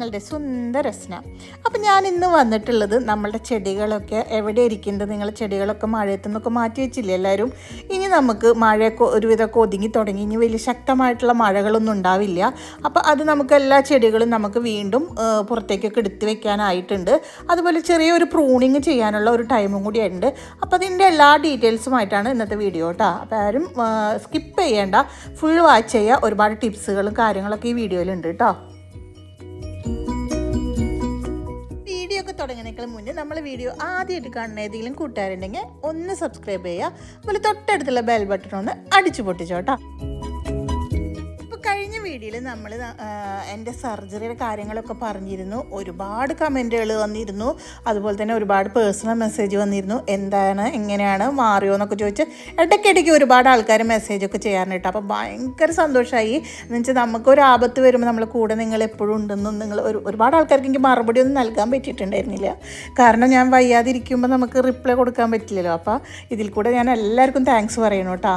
നിങ്ങളുടെ സുന്ദര സ്ന അപ്പം ഞാൻ ഇന്ന് വന്നിട്ടുള്ളത് നമ്മളുടെ ചെടികളൊക്കെ എവിടെ ഇരിക്കുന്നത് നിങ്ങൾ ചെടികളൊക്കെ മഴയത്തു നിന്നൊക്കെ മാറ്റി വെച്ചില്ലേ എല്ലാവരും? ഇനി നമുക്ക് മഴയൊക്കെ ഒരുവിധമൊക്കെ ഒതുങ്ങി തുടങ്ങി. ഇനി വലിയ ശക്തമായിട്ടുള്ള മഴകളൊന്നും ഉണ്ടാവില്ല. അപ്പോൾ അത് നമുക്ക് എല്ലാ ചെടികളും നമുക്ക് വീണ്ടും പുറത്തേക്കൊക്കെ എടുത്തു വെക്കാനായിട്ടുണ്ട്. അതുപോലെ ചെറിയൊരു പ്രൂണിങ് ചെയ്യാനുള്ള ഒരു ടൈമും കൂടി ഉണ്ട് അപ്പോൾ അതിന്റെ എല്ലാ ഡീറ്റെയിൽസുമായിട്ടാണ് ഇന്നത്തെ വീഡിയോ കേട്ടോ. അപ്പോൾ ആരും സ്കിപ്പ് ചെയ്യേണ്ട. ഫുൾ വാച്ച് ചെയ്യുക. ഒരുപാട് ടിപ്സുകളും കാര്യങ്ങളൊക്കെ ഈ വീഡിയോയിലുണ്ട് കേട്ടോ. തുടങ്ങുന്നതിനേക്കാൾ മുന്നേ നമ്മൾ വീഡിയോ ആദ്യമായിട്ട് കാണുന്ന ഏതെങ്കിലും കൂട്ടുകാരുണ്ടെങ്കിൽ ഒന്ന് സബ്സ്ക്രൈബ് ചെയ്യുക. അതുപോലെ തൊട്ടടുത്തുള്ള ബെൽ ബട്ടൺ ഒന്ന് അടിച്ചു പൊട്ടിച്ചോട്ടോ വീഡിയോയിൽ നമ്മൾ എന്റെ സർജറിയുടെ കാര്യങ്ങളൊക്കെ പറഞ്ഞിരുന്നു. ഒരുപാട് കമന്റുകൾ വന്നിരുന്നു. അതുപോലെ തന്നെ ഒരുപാട് പേഴ്സണൽ മെസ്സേജ് വന്നിരുന്നു. എന്താണ് എങ്ങനെയാണ് മാറിയോ എന്നൊക്കെ ചോദിച്ച് ഇടയ്ക്കിടയ്ക്ക് ഒരുപാട് ആൾക്കാർ മെസ്സേജൊക്കെ ചെയ്യാറുണ്ട് കേട്ടോ. അപ്പോൾ ഭയങ്കര സന്തോഷമായി. എന്ന് വെച്ചാൽ നമുക്കൊരു ആപത്ത് വരുമ്പോൾ നമ്മളെ കൂടെ നിങ്ങൾ എപ്പോഴും ഉണ്ടെന്നും നിങ്ങൾ ഒരു ഒരുപാട് ആൾക്കാർക്ക് എനിക്ക് മറുപടി ഒന്നും നൽകാൻ പറ്റിയിട്ടുണ്ടായിരുന്നില്ല. കാരണം ഞാൻ വയ്യാതിരിക്കുമ്പോൾ നമുക്ക് റിപ്ലൈ കൊടുക്കാൻ പറ്റില്ലല്ലോ. അപ്പോൾ ഇതിൽ കൂടെ ഞാൻ എല്ലാവർക്കും താങ്ക്സ് പറയണം കേട്ടോ.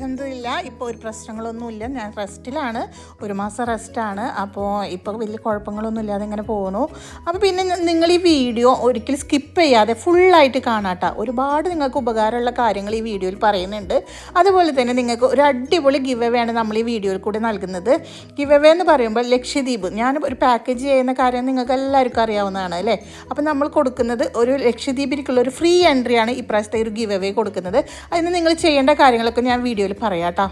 അലഹമില്ല ഇപ്പോൾ ഒരു പ്രശ്നങ്ങളൊന്നുമില്ല. ഞാൻ റെസ്റ്റിലാണ്. ഒരു മാസം റെസ്റ്റാണ്. അപ്പോൾ ഇപ്പോൾ വലിയ കുഴപ്പങ്ങളൊന്നും ഇല്ലാതെ ഇങ്ങനെ പോകുന്നു. അപ്പോൾ പിന്നെ നിങ്ങൾ ഈ വീഡിയോ ഒരിക്കലും സ്കിപ്പ് ചെയ്യാതെ ഫുള്ളായിട്ട് കാണാട്ടോ. ഒരുപാട് നിങ്ങൾക്ക് ഉപകാരമുള്ള കാര്യങ്ങൾ ഈ വീഡിയോയിൽ പറയുന്നുണ്ട്. അതുപോലെ തന്നെ നിങ്ങൾക്ക് ഒരു അടിപൊളി ഗിവ് അവേ ആണ് നമ്മൾ ഈ വീഡിയോയിൽ കൂടെ നൽകുന്നത്. ഗിവ് അവേ എന്ന് പറയുമ്പോൾ ലക്ഷദ്വീപ്. ഞാൻ ഒരു പാക്കേജ് ചെയ്യുന്ന കാര്യം നിങ്ങൾക്ക് എല്ലാവർക്കും അറിയാവുന്നതാണ് അല്ലേ? അപ്പോൾ നമ്മൾ കൊടുക്കുന്നത് ഒരു ലക്ഷദ്വീപിലേക്കുള്ള ഒരു ഫ്രീ എൻട്രിയാണ് ഇപ്രാവശ്യത്തെ ഒരു ഗിവ് അവേ കൊടുക്കുന്നത്. അതിന് നിങ്ങൾ ചെയ്യേണ്ട കാര്യങ്ങളൊക്കെ ഞാൻ വീഡിയോയിൽ പറയാം കേട്ടോ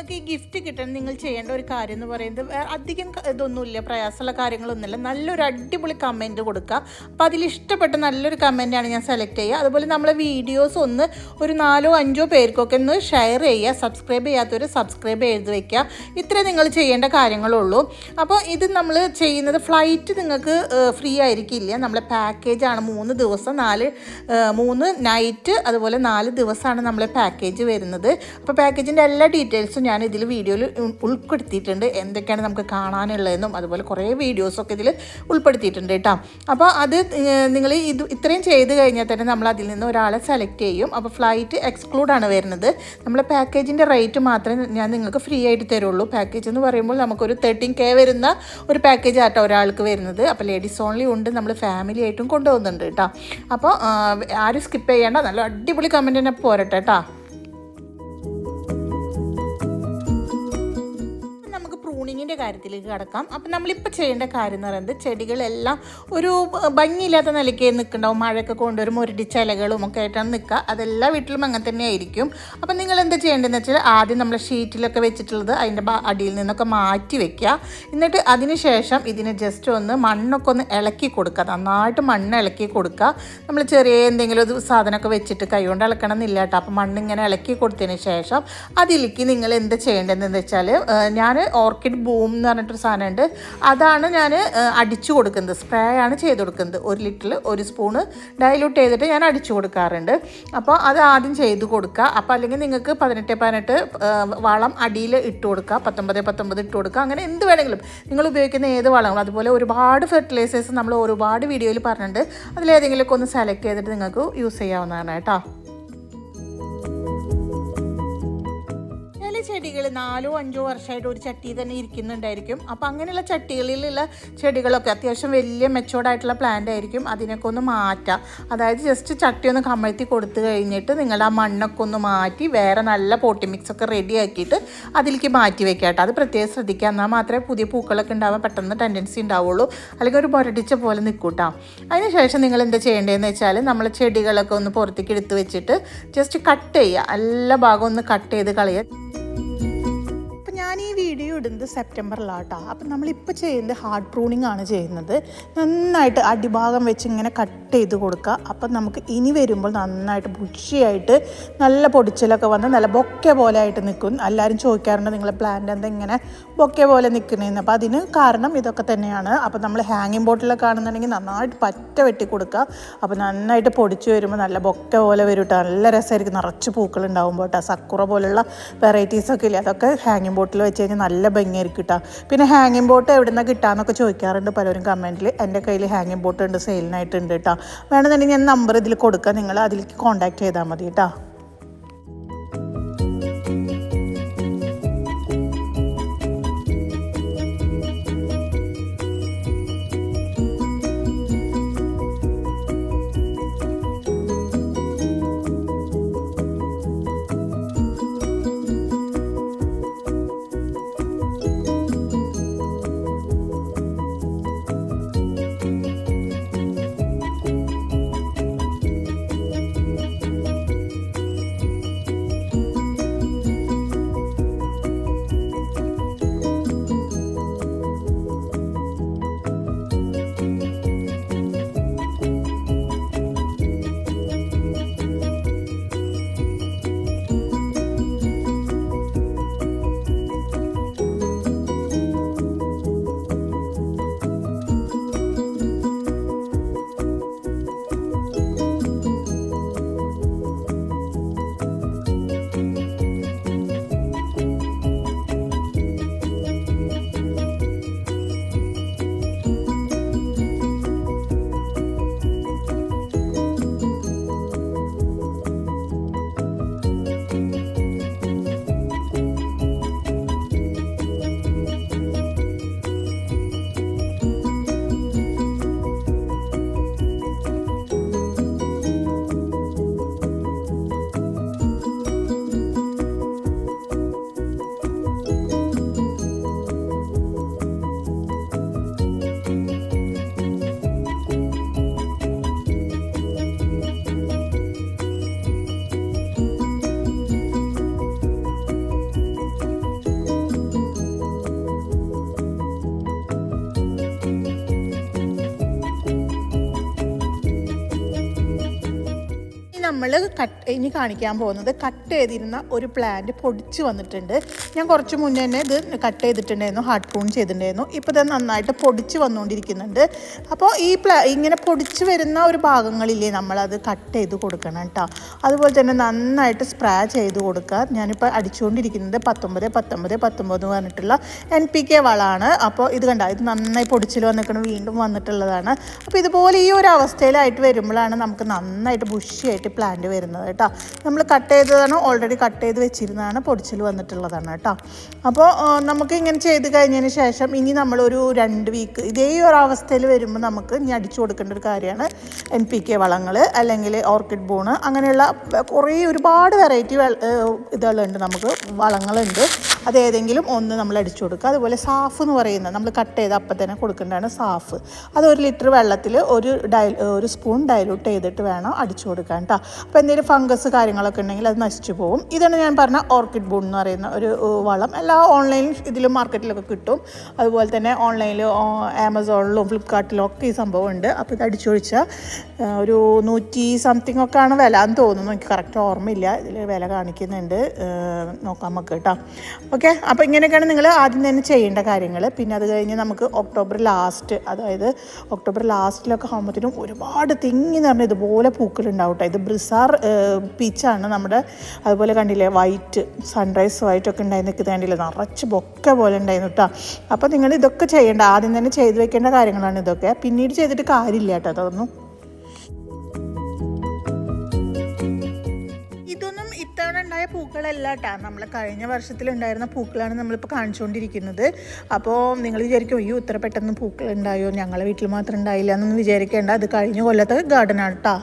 നിങ്ങൾക്ക് ഈ ഗിഫ്റ്റ് കിട്ടാൻ നിങ്ങൾ ചെയ്യേണ്ട ഒരു കാര്യം എന്ന് പറയുന്നത് അധികം ഇതൊന്നുമില്ല പ്രയാസമുള്ള കാര്യങ്ങളൊന്നുമില്ല. നല്ലൊരു അടിപൊളി കമന്റ് കൊടുക്കുക. അപ്പോൾ അതിലിഷ്ടപ്പെട്ട നല്ലൊരു കമന്റാണ് ഞാൻ സെലക്ട് ചെയ്യുക. അതുപോലെ നമ്മളെ വീഡിയോസ് ഒന്ന് ഒരു നാലോ അഞ്ചോ പേർക്കൊക്കെ ഒന്ന് ഷെയർ ചെയ്യുക. സബ്സ്ക്രൈബ് ചെയ്യാത്തവർ സബ്സ്ക്രൈബ് ചെയ്ത് വയ്ക്കുക ഇത്രേ നിങ്ങൾ ചെയ്യേണ്ട കാര്യങ്ങളുള്ളൂ. അപ്പോൾ ഇത് നമ്മൾ ചെയ്യുന്നത് ഫ്ലൈറ്റ് നിങ്ങൾക്ക് ഫ്രീ ആയിരിക്കില്ല. നമ്മളെ പാക്കേജാണ് മൂന്ന് ദിവസം നാല് മൂന്ന് നൈറ്റ് അതുപോലെ നാല് ദിവസമാണ് നമ്മളെ പാക്കേജ് വരുന്നത്. അപ്പോൾ പാക്കേജിന്റെ എല്ലാ ഡീറ്റെയിൽസും ഞാൻ ഇതിൽ വീഡിയോയിൽ ഉൾപ്പെടുത്തിയിട്ടുണ്ട് എന്തൊക്കെയാണ് നമുക്ക് കാണാനുള്ളതെന്നും അതുപോലെ കുറേ വീഡിയോസൊക്കെ ഇതിൽ ഉൾപ്പെടുത്തിയിട്ടുണ്ട് കേട്ടോ. അപ്പോൾ അത് നിങ്ങൾ ഇത് ഇത്രയും ചെയ്ത് കഴിഞ്ഞാൽ തന്നെ നമ്മൾ അതിൽ നിന്ന് ഒരാളെ സെലക്ട് ചെയ്യും. അപ്പോൾ ഫ്ലൈറ്റ് എക്സ്ക്ലൂഡ് ആണ് വരുന്നത്. നമ്മളെ പാക്കേജിന്റെ റേറ്റ് മാത്രമേ ഞാൻ നിങ്ങൾക്ക് ഫ്രീ ആയിട്ട് തരുള്ളൂ. പാക്കേജ് എന്ന് പറയുമ്പോൾ നമുക്കൊരു തേർട്ടീൻ കെ വരുന്ന ഒരു പാക്കേജ് ആട്ടോ ഒരാൾക്ക് വരുന്നത്. അപ്പോൾ ലേഡീസ് ഓൺലി ഉണ്ട്. നമ്മൾ ഫാമിലി ആയിട്ടും കൊണ്ടുപോകുന്നുണ്ട് കേട്ടോ. അപ്പോൾ ആരും സ്കിപ്പ് ചെയ്യേണ്ട. നല്ല അടിപൊളി കമന്റ് തന്നെ പോരട്ടെ കേട്ടോ. പ്രൂണിങ്ങിന്റെ കാര്യത്തിലേക്ക് കടക്കാം. അപ്പം നമ്മളിപ്പോൾ ചെയ്യേണ്ട കാര്യം എന്ന് പറയുന്നത് ചെടികളെല്ലാം ഒരു ഭംഗിയില്ലാത്ത നിലയ്ക്ക് നിൽക്കുന്നുണ്ടാവും. മഴയൊക്കെ കൊണ്ടുവരും മുരടിച്ച ഇലകളും ഒക്കെ ആയിട്ടാണ് നിൽക്കുക. അതെല്ലാ വീട്ടിലും അങ്ങനെ തന്നെ ആയിരിക്കും. അപ്പം നിങ്ങൾ എന്ത് ചെയ്യേണ്ടതെന്ന് വെച്ചാൽ ആദ്യം നമ്മൾ ഷീറ്റിലൊക്കെ വെച്ചിട്ടുള്ളത് അതിന്റെ അടിയിൽ നിന്നൊക്കെ മാറ്റി വെക്കുക. എന്നിട്ട് അതിന് ശേഷം ഇതിനെ ജസ്റ്റ് ഒന്ന് മണ്ണൊക്കെ ഒന്ന് ഇളക്കി കൊടുക്കുക. നന്നായിട്ട് മണ്ണ് ഇളക്കി കൊടുക്കുക. നമ്മൾ ചെറിയ എന്തെങ്കിലും ഒരു സാധനമൊക്കെ വെച്ചിട്ട് കൈകൊണ്ട് ഇളക്കണം എന്നില്ല കേട്ടോ. അപ്പം മണ്ണ് ഇങ്ങനെ ഇളക്കി കൊടുത്തതിന് ശേഷം അതിലേക്ക് നിങ്ങൾ എന്ത് ചെയ്യേണ്ടതെന്ന് വെച്ചാൽ ഞാൻ ഓർക്കിഡ് ബൂം എന്ന് പറഞ്ഞിട്ടൊരു സാധനമുണ്ട്. അതാണ് ഞാൻ അടിച്ചു കൊടുക്കുന്നത്. സ്പ്രേ ആണ് ചെയ്ത് കൊടുക്കുന്നത്. ഒരു ലിറ്ററിൽ ഒരു സ്പൂണ് ഡൈലൂട്ട് ചെയ്തിട്ട് ഞാൻ അടിച്ചു കൊടുക്കാറുണ്ട്. അപ്പോൾ അത് ആദ്യം ചെയ്ത് കൊടുക്കുക. അപ്പോൾ അല്ലെങ്കിൽ നിങ്ങൾക്ക് പതിനെട്ട് പതിനെട്ട് വളം അടിയിൽ ഇട്ട് കൊടുക്കുക. പത്തൊമ്പത് പത്തൊമ്പത് ഇട്ട് കൊടുക്കുക. അങ്ങനെ എന്ത് വേണമെങ്കിലും. നിങ്ങൾ ഉപയോഗിക്കുന്ന ഏത് വളങ്ങളും. അതുപോലെ ഒരുപാട് ഫെർട്ടിലൈസേഴ്സ് നമ്മൾ ഒരുപാട് വീഡിയോയിൽ പറഞ്ഞിട്ടുണ്ട്. അതിലേതെങ്കിലുമൊക്കെ ഒന്ന് സെലക്ട് ചെയ്തിട്ട് നിങ്ങൾക്ക് യൂസ് ചെയ്യാവുന്നതാണ് കേട്ടോ. ചെടികൾ നാലോ അഞ്ചോ വർഷമായിട്ട് ഒരു ചട്ടി തന്നെ ഇരിക്കുന്നുണ്ടായിരിക്കും. അപ്പോൾ അങ്ങനെയുള്ള ചട്ടികളിലുള്ള ചെടികളൊക്കെ അത്യാവശ്യം വലിയ മെച്ചോർഡായിട്ടുള്ള പ്ലാന്റ് ആയിരിക്കും. അതിനൊക്കെ ഒന്ന് മാറ്റാം. അതായത് ജസ്റ്റ് ചട്ടി ഒന്ന് കമഴ്ത്തി കൊടുത്തു കഴിഞ്ഞിട്ട് നിങ്ങൾ ആ മണ്ണൊക്കെ ഒന്ന് മാറ്റി വേറെ നല്ല പോട്ടി മിക്സ് ഒക്കെ റെഡി ആക്കിയിട്ട് അതിലേക്ക് മാറ്റി വെക്കാം അത് പ്രത്യേകം ശ്രദ്ധിക്കുക. എന്നാൽ മാത്രമേ പുതിയ പൂക്കളൊക്കെ ഉണ്ടാവാൻ പെട്ടെന്ന് ടെൻഡൻസി ഉണ്ടാവുള്ളൂ. അല്ലെങ്കിൽ ഒരു മുരടിച്ച പോലെ നിൽക്കൂട്ടോ അതിനുശേഷം നിങ്ങൾ എന്താ ചെയ്യേണ്ടതെന്ന് വെച്ചാൽ നമ്മൾ ചെടികളൊക്കെ ഒന്ന് പുറത്തേക്ക് എടുത്ത് വെച്ചിട്ട് ജസ്റ്റ് കട്ട് ചെയ്യുക. എല്ലാ ഭാഗവും ഒന്ന് കട്ട് ചെയ്ത് കളയുക. ഈ വീഡിയോ ഇടുന്നത് സെപ്റ്റംബറിലാട്ടോ. അപ്പം നമ്മളിപ്പോൾ ചെയ്യുന്നത് ഹാർഡ് പ്രൂണിംഗ് ആണ് ചെയ്യുന്നത്. നന്നായിട്ട് അടിഭാഗം വെച്ച് ഇങ്ങനെ കട്ട് ചെയ്ത് കൊടുക്കുക. അപ്പം നമുക്ക് ഇനി വരുമ്പോൾ നന്നായിട്ട് ബുഷിയായിട്ട് നല്ല പൊടിച്ചിലൊക്കെ വന്ന് നല്ല ബൊക്കെ പോലെ ആയിട്ട് നിൽക്കും. എല്ലാവരും ചോദിക്കാറുണ്ട് നിങ്ങളെ പ്ലാന്റ് എന്താ ഇങ്ങനെ ബൊക്കെ പോലെ നിൽക്കുന്നതെന്ന് അപ്പോൾ അതിന് കാരണം ഇതൊക്കെ തന്നെയാണ്. അപ്പം നമ്മൾ ഹാങ്ങിങ് ബോട്ടിലൊക്കെ ആണെന്നുണ്ടെങ്കിൽ നന്നായിട്ട് പറ്റ വെട്ടി കൊടുക്കുക. അപ്പോൾ നന്നായിട്ട് പൊടിച്ച് വരുമ്പോൾ നല്ല ബൊക്കെ പോലെ വരും കേട്ടോ നല്ല രസമായിരിക്കും. നിറച്ച് പൂക്കൾ ഉണ്ടാകുമ്പോൾ കേട്ടോ സക്കുറ പോലുള്ള വെറൈറ്റീസൊക്കെ ഇല്ലേ? അതൊക്കെ ഹാങ്ങിങ് ബോട്ടിൽ വെച്ച് കഴിഞ്ഞാൽ നല്ല ഭംഗിയായിരിക്കും കിട്ടാം പിന്നെ ഹാങ്ങിങ് ബോട്ട് എവിടെ നിന്നാണ് കിട്ടാന്നൊക്കെ ചോദിക്കാറുണ്ട് പലരും കമന്റിൽ എന്റെ കയ്യിൽ ഹാങ്ങിങ് ബോട്ട് ഉണ്ട് സെയിലിനായിട്ടുണ്ട് കേട്ടോ വേണമെന്നുണ്ടെങ്കിൽ ഞാൻ നമ്പർ ഇതിൽ കൊടുക്കാം. നിങ്ങൾ അതിലേക്ക് കോൺടാക്ട് ചെയ്താൽ മതി കേട്ടോ നമ്മൾ കട്ട് ഇനി കാണിക്കാൻ പോകുന്നത് കട്ട് ചെയ്തിരുന്ന ഒരു പ്ലാന്റ് പൊടിച്ച് വന്നിട്ടുണ്ട്. ഞാൻ കുറച്ച് മുന്നേ തന്നെ ഇത് കട്ട് ചെയ്തിട്ടുണ്ടായിരുന്നു ഹാർട്ട് പ്രൂൺ ചെയ്തിട്ടുണ്ടായിരുന്നു. ഇപ്പോൾ ഇത് നന്നായിട്ട് പൊടിച്ച് വന്നുകൊണ്ടിരിക്കുന്നുണ്ട് അപ്പോൾ ഈ പ്ലാ ഇങ്ങനെ പൊടിച്ച് വരുന്ന ഒരു ഭാഗങ്ങളില്ലേ നമ്മളത് കട്ട് ചെയ്ത് കൊടുക്കണം കേട്ടോ അതുപോലെ തന്നെ നന്നായിട്ട് സ്പ്രേ ചെയ്ത് കൊടുക്കുക. ഞാനിപ്പോൾ അടിച്ചുകൊണ്ടിരിക്കുന്നത് പത്തൊമ്പത് പത്തൊമ്പത് പത്തൊമ്പത് പറഞ്ഞിട്ടുള്ള എൻ പി കെ വളമാണ് അപ്പോൾ ഇത് കണ്ട ഇത് നന്നായി പൊടിച്ചിൽ വന്നിക്കണം വീണ്ടും വന്നിട്ടുള്ളതാണ്. അപ്പോൾ ഇതുപോലെ ഈ ഒരു അവസ്ഥയിലായിട്ട് വരുമ്പോഴാണ് നമുക്ക് നന്നായിട്ട് ബുഷിയായിട്ട് പ്ലാന്റ് വരുന്നത് നമ്മൾ കട്ട് ചെയ്തതാണ് ഓൾറെഡി കട്ട് ചെയ്ത് വെച്ചിരുന്നതാണ് പൊടിച്ചിൽ വന്നിട്ടുള്ളതാണ് കേട്ടോ. അപ്പോൾ നമുക്ക് ഇങ്ങനെ ചെയ്ത് കഴിഞ്ഞതിന് ശേഷം ഇനി നമ്മളൊരു രണ്ട് വീക്ക് ഇതേ ഒരു അവസ്ഥയിൽ വരുമ്പോൾ നമുക്ക് ഇനി അടിച്ചു കൊടുക്കേണ്ട ഒരു കാര്യമാണ് എൻ പി കെ വളങ്ങൾ അല്ലെങ്കിൽ ഓർക്കിഡ് ബൂണ് അങ്ങനെയുള്ള കുറേ ഒരുപാട് വെറൈറ്റി ഇതുകളുണ്ട്. നമുക്ക് വളങ്ങളുണ്ട്. അത് ഏതെങ്കിലും ഒന്ന് നമ്മൾ അടിച്ചു കൊടുക്കുക. അതുപോലെ സാഫ് എന്ന് പറയുന്നത് നമ്മൾ കട്ട് ചെയ്ത് അപ്പം തന്നെ കൊടുക്കേണ്ടതാണ് സാഫ്. അത് ഒരു ലിറ്റർ വെള്ളത്തിൽ ഒരു ഡൈ ഒരു സ്പൂൺ ഡൈലൂട്ട് ചെയ്തിട്ട് വേണം അടിച്ചു കൊടുക്കാൻ കേട്ടോ. അപ്പോൾ എന്തെങ്കിലും ഫംഗസ് കാര്യങ്ങളൊക്കെ ഉണ്ടെങ്കിൽ അത് നശിച്ചു പോകും. ഇതാണ് ഞാൻ പറഞ്ഞ ഓർക്കിഡ് ബൂൺ എന്ന് പറയുന്ന ഒരു വളം. എല്ലാ ഓൺലൈൻ ഇതിലും മാർക്കറ്റിലൊക്കെ കിട്ടും. അതുപോലെ തന്നെ ഓൺലൈനിൽ ആമസോണിലും ഫ്ലിപ്കാർട്ടിലും ഒക്കെ ഈ സംഭവം ഉണ്ട്. അപ്പോൾ ഇത് അടിച്ചൊഴിച്ചാൽ ഒരു നൂറ്റി സംതിങ് ഒക്കെ ആണ് വില എന്ന് തോന്നുന്നു. എനിക്ക് കറക്റ്റ് ഓർമ്മയില്ല. ഇതിൽ വില കാണിക്കുന്നുണ്ട്. നോക്കാം നമുക്ക് കേട്ടോ. ഓക്കെ അപ്പോൾ ഇങ്ങനെയൊക്കെയാണ് നിങ്ങൾ ആദ്യം തന്നെ ചെയ്യേണ്ട കാര്യങ്ങൾ പിന്നെ അത് കഴിഞ്ഞ് നമുക്ക് ഒക്ടോബർ ലാസ്റ്റ് അതായത് ഒക്ടോബർ ലാസ്റ്റിലൊക്കെ ആകുമ്പോഴത്തേനും ഒരുപാട് തിങ്ങി നിറഞ്ഞ ഇതുപോലെ പൂക്കളുണ്ടാവും കേട്ടോ. ഇത് ബ്രിസാർ പീച്ചാണ് നമ്മുടെ അതുപോലെ കണ്ടില്ലേ വൈറ്റ് സൺറൈസ് വൈറ്റ് ഒക്കെ ഉണ്ടായി നിൽക്കുന്നത് കണ്ടില്ലേ നിറച്ച് ബൊക്കെ പോലെ ഉണ്ടായിരുന്നു കേട്ടോ അപ്പോൾ നിങ്ങൾ ഇതൊക്കെ ചെയ്യേണ്ട ആദ്യം തന്നെ ചെയ്തു വെക്കേണ്ട കാര്യങ്ങളാണ് ഇതൊക്കെ. പിന്നീട് ചെയ്തിട്ട് കാര്യമില്ല കേട്ടോ അതൊന്നും. ഇത്തവണ ഉണ്ടായ പൂക്കളല്ല കേട്ടോ നമ്മൾ കഴിഞ്ഞ വർഷത്തിൽ ഉണ്ടായിരുന്ന പൂക്കളാണ് നമ്മളിപ്പോൾ കാണിച്ചുകൊണ്ടിരിക്കുന്നത് അപ്പോൾ നിങ്ങൾ വിചാരിക്കും അയ്യോ ഇത്ര പെട്ടെന്ന് പൂക്കൾ ഉണ്ടായോ? ഞങ്ങളെ വീട്ടിൽ മാത്രം ഉണ്ടായില്ല എന്നൊന്നും വിചാരിക്കേണ്ട. അത് കഴിഞ്ഞ കൊല്ലത്തെ ഗാർഡനാണ് കേട്ടോ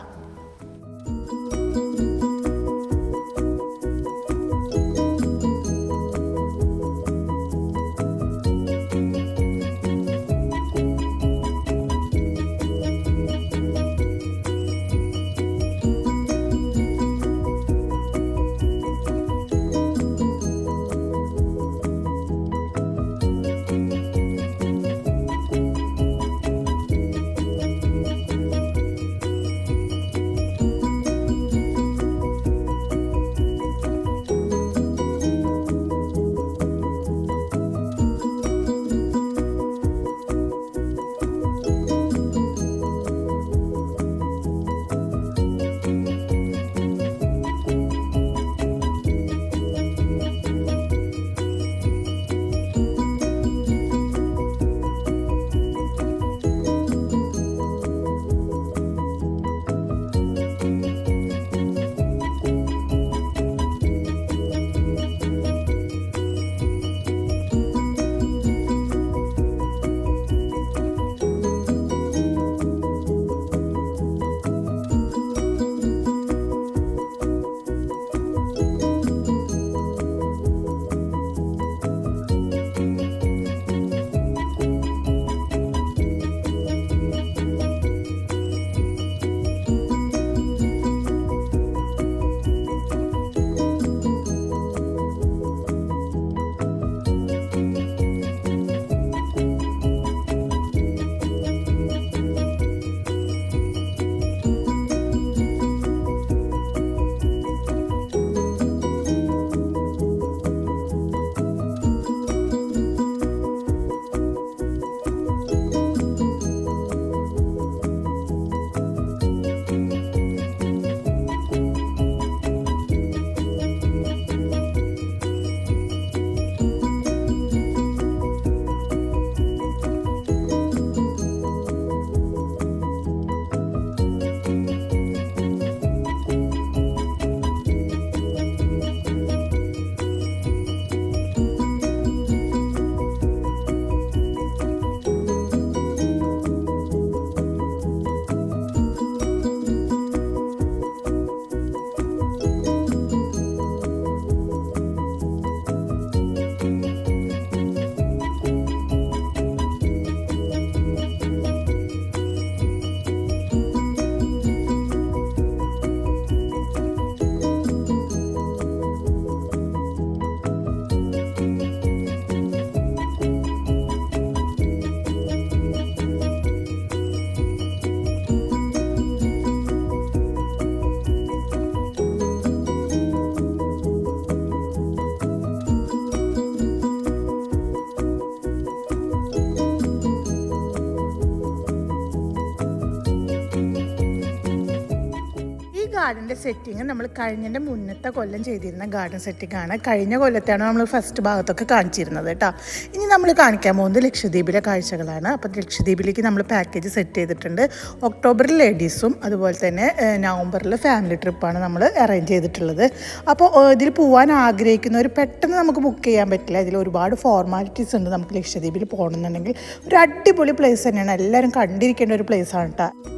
ഗാർഡന്റെ സെറ്റിങ് നമ്മൾ കഴിഞ്ഞതിന്റെ മുന്നത്തെ കൊല്ലം ചെയ്തിരുന്ന ഗാർഡൻ സെറ്റിങ്ങാണ് കഴിഞ്ഞ കൊല്ലത്താണ് നമ്മൾ ഫസ്റ്റ് ഭാഗത്തൊക്കെ കാണിച്ചിരുന്നത് കേട്ടോ. ഇനി നമ്മൾ കാണിക്കാൻ പോകുന്നത് ലക്ഷദ്വീപിലെ കാഴ്ചകളാണ്. അപ്പം ലക്ഷദ്വീപിലേക്ക് നമ്മൾ പാക്കേജ് സെറ്റ് ചെയ്തിട്ടുണ്ട്. ഒക്ടോബറിൽ ലേഡീസും അതുപോലെ തന്നെ നവംബറിൽ ഫാമിലി ട്രിപ്പാണ് നമ്മൾ അറേഞ്ച് ചെയ്തിട്ടുള്ളത്. അപ്പോൾ ഇതിൽ പോകാൻ ആഗ്രഹിക്കുന്നവർ പെട്ടെന്ന് നമുക്ക് ബുക്ക് ചെയ്യാൻ പറ്റില്ല. ഇതിൽ ഒരുപാട് ഫോർമാലിറ്റീസ് ഉണ്ട് നമുക്ക് ലക്ഷദ്വീപിൽ പോകണമെന്നുണ്ടെങ്കിൽ. ഒരു അടിപൊളി പ്ലേസ് തന്നെയാണ്. എല്ലാവരും കണ്ടിരിക്കേണ്ട ഒരു പ്ലേസ് ആണ് കേട്ടോ.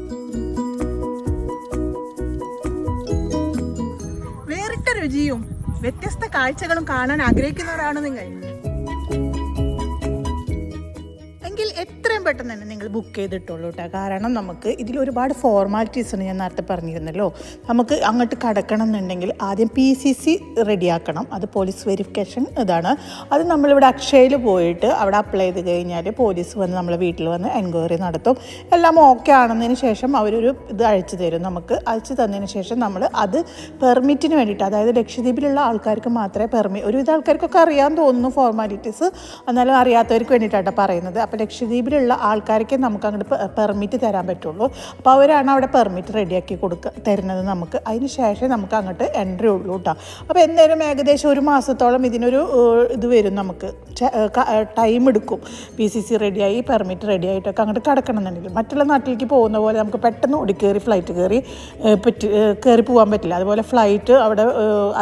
രുചിയും വ്യത്യസ്ത കാഴ്ചകളും കാണാൻ ആഗ്രഹിക്കുന്നവരാണ് നിങ്ങൾ. എങ്കിൽ എത്രയും പെട്ടെന്ന് തന്നെ നിങ്ങൾ ബുക്ക് ചെയ്തിട്ടുള്ളൂ കേട്ടോ കാരണം നമുക്ക് ഇതിൽ ഒരുപാട് ഫോർമാലിറ്റീസ് ഉണ്ട് ഞാൻ നേരത്തെ പറഞ്ഞിരുന്നല്ലോ. നമുക്ക് അങ്ങോട്ട് കടക്കണം എന്നുണ്ടെങ്കിൽ ആദ്യം പി സി സി റെഡിയാക്കണം അത് പോലീസ് വെരിഫിക്കേഷൻ ഇതാണ്. അത് നമ്മളിവിടെ അക്ഷയയിൽ പോയിട്ട് അവിടെ അപ്ലൈ ചെയ്ത് കഴിഞ്ഞാൽ പോലീസ് വന്ന് നമ്മളെ വീട്ടിൽ വന്ന് എൻക്വയറി നടത്തും. എല്ലാം ഓക്കെ ആണെന്നതിന് ശേഷം അവരൊരു ഇത് അയച്ചു തരും. നമുക്ക് അയച്ചു തന്നതിന് ശേഷം നമ്മൾ അത് പെർമിറ്റിന് വേണ്ടിയിട്ട് അതായത് ലക്ഷദ്വീപിലുള്ള ആൾക്കാർക്ക് മാത്രമേ പെർമി ഒരുവിധ ആൾക്കാർക്കൊക്കെ അറിയാൻ തോന്നുന്നു ഫോർമാലിറ്റീസ് എന്നാലും അറിയാത്തവർക്ക് വേണ്ടിയിട്ടാണ് പറയുന്നത്. അപ്പോൾ ലക്ഷദ്വീപിലുള്ള ആൾക്കാരൊക്കെ നമുക്ക് അങ്ങോട്ട് പെർമിറ്റ് തരാൻ പറ്റുള്ളൂ. അപ്പോൾ അവരാണ് അവിടെ പെർമിറ്റ് റെഡിയാക്കി കൊടുക്കുക തരുന്നത് നമുക്ക്. അതിന് ശേഷം നമുക്ക് അങ്ങോട്ട് എൻട്രി ഉള്ളൂ കേട്ടോ അപ്പോൾ എന്തായാലും ഏകദേശം ഒരു മാസത്തോളം ഇതിനൊരു ഇത് വരും നമുക്ക്. ടൈം എടുക്കും. പി സി സി റെഡിയായി പെർമിറ്റ് റെഡി ആയിട്ടൊക്കെ അങ്ങോട്ട് കിടക്കണം എന്നുണ്ടെങ്കിൽ മറ്റുള്ള നാട്ടിലേക്ക് പോകുന്ന പോലെ നമുക്ക് പെട്ടെന്ന് ഓടിക്കേറി ഫ്ലൈറ്റ് കയറി പറ്റി കയറി പോകാൻ പറ്റില്ല. അതുപോലെ ഫ്ലൈറ്റ് അവിടെ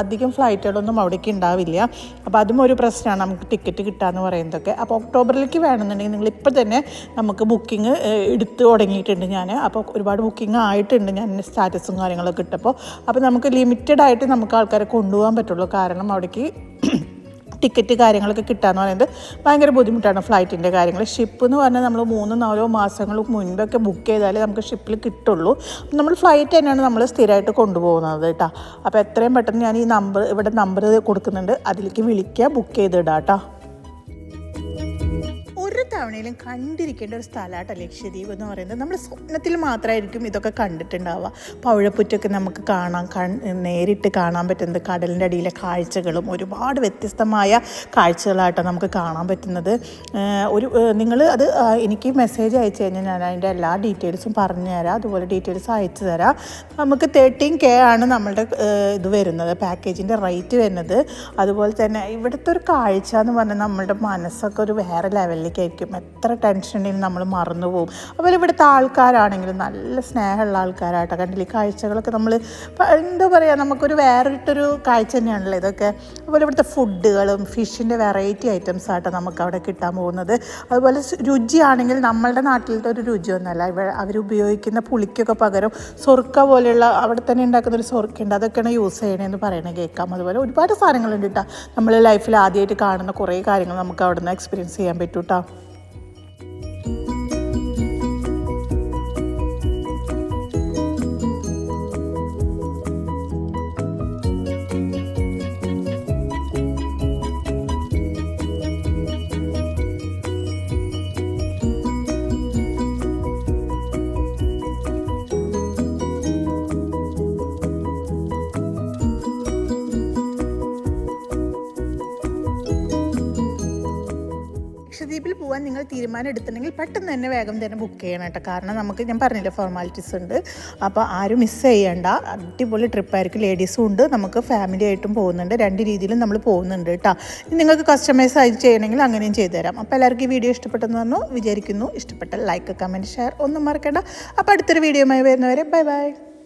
അധികം ഫ്ലൈറ്റുകളൊന്നും അവിടേക്ക് ഉണ്ടാവില്ല അപ്പോൾ അതും ഒരു പ്രശ്നമാണ് നമുക്ക് ടിക്കറ്റ് കിട്ടുക എന്ന് പറയുന്നതൊക്കെ അപ്പോൾ ഒക്ടോബറിലേക്ക് വേണമെന്നുണ്ടെങ്കിൽ നിങ്ങൾ ഇപ്പോൾ തന്നെ നമുക്ക് ബുക്കിംഗ് എടുത്ത് തുടങ്ങിയിട്ടുണ്ട് ഞാൻ അപ്പോൾ ഒരുപാട് ബുക്കിംഗ് ആയിട്ടുണ്ട് ഞാൻ സ്റ്റാറ്റസും കാര്യങ്ങളൊക്കെ ഇട്ടപ്പോൾ. അപ്പോൾ നമുക്ക് ലിമിറ്റഡ് ആയിട്ട് നമുക്ക് ആൾക്കാരെ കൊണ്ടുപോകാൻ പറ്റുള്ളൂ. കാരണം അവിടേക്ക് ടിക്കറ്റ് കാര്യങ്ങളൊക്കെ കിട്ടാന്ന് പറയുന്നത് ഭയങ്കര ബുദ്ധിമുട്ടാണ് ഫ്ലൈറ്റിന്റെ കാര്യങ്ങൾ. ഷിപ്പ് എന്ന് പറഞ്ഞാൽ നമ്മൾ മൂന്ന് നാലോ മാസങ്ങൾ മുൻപൊക്കെ ബുക്ക് ചെയ്താലേ നമുക്ക് ഷിപ്പിൽ കിട്ടുള്ളൂ. നമ്മൾ ഫ്ലൈറ്റ് തന്നെയാണ് നമ്മൾ സ്ഥിരമായിട്ട് കൊണ്ടുപോകുന്നത് കേട്ടോ. അപ്പോൾ എത്രയും പെട്ടെന്ന് ഞാൻ ഈ നമ്പർ ഇവിടെ നമ്പർ കൊടുക്കുന്നുണ്ട്. അതിലേക്ക് വിളിക്കുക ബുക്ക് ചെയ്തിടാം കേട്ടോ. തവണയിലും കണ്ടിരിക്കേണ്ട ഒരു സ്ഥലമാട്ടോ ലക്ഷദ്വീപ് എന്ന് പറയുന്നത്. നമ്മൾ സ്വപ്നത്തിൽ മാത്രമായിരിക്കും ഇതൊക്കെ കണ്ടിട്ടുണ്ടാവുക. പവിഴപ്പുറ്റൊക്കെ നമുക്ക് കാണാൻ നേരിട്ട് കാണാൻ പറ്റുന്നത്. കടലിന്റെ അടിയിലെ കാഴ്ചകളും ഒരുപാട് വ്യത്യസ്തമായ കാഴ്ചകളായിട്ടോ നമുക്ക് കാണാൻ പറ്റുന്നത്. ഒരു നിങ്ങൾ അത് എനിക്ക് മെസ്സേജ് അയച്ചു കഴിഞ്ഞാൽ ഞാൻ അതിന്റെ എല്ലാ ഡീറ്റെയിൽസും പറഞ്ഞു തരാം. അതുപോലെ ഡീറ്റെയിൽസ് അയച്ചു തരാം. നമുക്ക് തേർട്ടീൻ കെ ആണ് നമ്മളുടെ ഇത് വരുന്നത് പാക്കേജിന്റെ റേറ്റ് വരുന്നത്. അതുപോലെ തന്നെ ഇവിടുത്തെ ഒരു കാഴ്ച എന്ന് പറഞ്ഞാൽ നമ്മളുടെ മനസ്സൊക്കെ ഒരു വേറെ ലെവലിലേക്ക് ആയിരിക്കും എത്ര ടെൻഷനിൽ നമ്മൾ മറന്നു പോകും. അതുപോലെ ഇവിടുത്തെ ആൾക്കാരാണെങ്കിലും നല്ല സ്നേഹമുള്ള ആൾക്കാരാട്ടോ. കണ്ടില്ലേ? കാഴ്ചകളൊക്കെ നമ്മൾ എന്താ പറയുക നമുക്കൊരു വേറിട്ടൊരു കാഴ്ച തന്നെയാണല്ലോ ഇതൊക്കെ. അതുപോലെ ഇവിടുത്തെ ഫുഡുകളും ഫിഷിന്റെ വെറൈറ്റി ഐറ്റംസ് ആട്ടോ നമുക്ക് അവിടെ കിട്ടാൻ പോകുന്നത്. അതുപോലെ രുചിയാണെങ്കിൽ നമ്മളുടെ നാട്ടിലത്തെ ഒരു രുചിയൊന്നുമല്ല ഇവ അവരുപയോഗിക്കുന്ന പുളിക്കൊക്കെ പകരം സ്വർക്ക പോലെയുള്ള അവിടെ തന്നെ ഉണ്ടാക്കുന്ന ഒരു സൊർക്കുണ്ട് അതൊക്കെയാണ് യൂസ് ചെയ്യണതെന്ന് പറയണത് കേൾക്കാം അതുപോലെ ഒരുപാട് സാധനങ്ങളുണ്ട് കേട്ടോ നമ്മൾ ലൈഫിൽ ആദ്യമായിട്ട് കാണുന്ന കുറേ കാര്യങ്ങൾ നമുക്ക് അവിടെ നിന്ന് എക്സ്പീരിയൻസ് ചെയ്യാൻ പറ്റും പോകാൻ നിങ്ങൾ തീരുമാനം എടുത്തിട്ടുണ്ടെങ്കിൽ പെട്ടെന്ന് തന്നെ വേഗം തന്നെ ബുക്ക് ചെയ്യണം കേട്ടോ. കാരണം നമുക്ക് ഞാൻ പറഞ്ഞില്ല ഫോർമാലിറ്റീസ് ഉണ്ട്. അപ്പോൾ ആരും മിസ് ചെയ്യേണ്ട. അടിപൊളി ട്രിപ്പായിരിക്കും ലേഡീസും ഉണ്ട്. നമുക്ക് ഫാമിലി ആയിട്ടും പോകുന്നുണ്ട്. രണ്ട് രീതിയിലും നമ്മൾ പോകുന്നുണ്ട് കേട്ടോ. നിങ്ങൾക്ക് കസ്റ്റമൈസ് ആയി ചെയ്യണമെങ്കിൽ അങ്ങനെയും ചെയ്തു തരാം. അപ്പോൾ എല്ലാവർക്കും ഈ വീഡിയോ ഇഷ്ടപ്പെട്ടെന്ന് പറഞ്ഞു. വിചാരിക്കുന്നു. ഇഷ്ടപ്പെട്ട ലൈക്ക് കമന്റ് ഷെയർ ഒന്നും മറക്കണ്ട. അപ്പോൾ അടുത്തൊരു വീഡിയോയുമായി വരുന്നവരെ ബൈ ബൈ